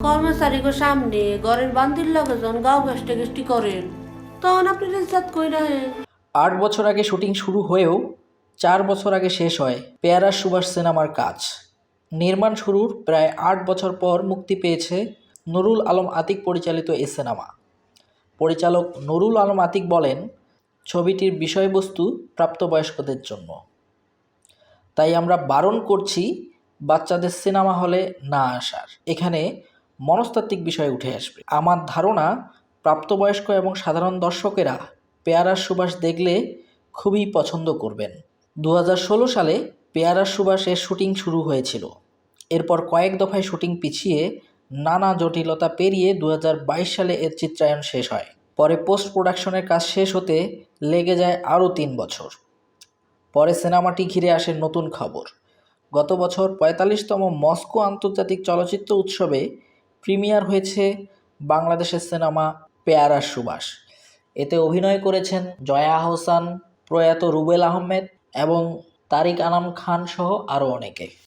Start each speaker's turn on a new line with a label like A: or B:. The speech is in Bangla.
A: কর্মচারীকে সামনে, ঘরের বান্দির লগে যখন গাও গাছটা গেষ্টি করেন। তখন আপনি ইজ্জাত কই রাখেন
B: আট বছর আগে শুটিং শুরু হয়েও চার বছর আগে শেষ হয় পেয়ারা সুভাষ সিনেমার কাজ। নির্মাণ শুরুর প্রায় আট বছর পর মুক্তি পেয়েছে নুরুল আলম আতিক পরিচালিত এই সিনেমা। পরিচালক নুরুল আলম আতিক বলেন, ছবিটির বিষয়বস্তু প্রাপ্তবয়স্কদের জন্য। তাই আমরা বারণ করছি, বাচ্চাদের সিনেমা হলে না আসার। এখানে মনস্তাত্ত্বিক বিষয় উঠে আসবে। আমার ধারণা, প্রাপ্তবয়স্ক এবং সাধারণ দর্শকেরা পেয়ারার সুবাস দেখলে খুবই পছন্দ করবেন। দু হাজার ষোলো সালে পেয়ারার সুবাসের শুটিং শুরু হয়েছিল। এরপর কয়েক দফায় শুটিং পিছিয়ে নানা জটিলতা পেরিয়ে দু হাজার বাইশ সালে এর চিত্রায়ন শেষ হয়। পরে পোস্ট প্রোডাকশনের কাজ শেষ হতে লেগে যায় আরও তিন বছর। পরে সিনেমাটি ঘিরে আসে নতুন খবর। গত বছর পঁয়তাল্লিশতম মস্কো আন্তর্জাতিক চলচ্চিত্র উৎসবে প্রিমিয়ার হয়েছে বাংলাদেশের সিনেমা পেয়ারা সুবাস এতে অভিনয় করেছেন জয়া আহসান, প্রয়াত রুবেল আহমেদ এবং তারিক আনাম খান সহ আরও অনেকে।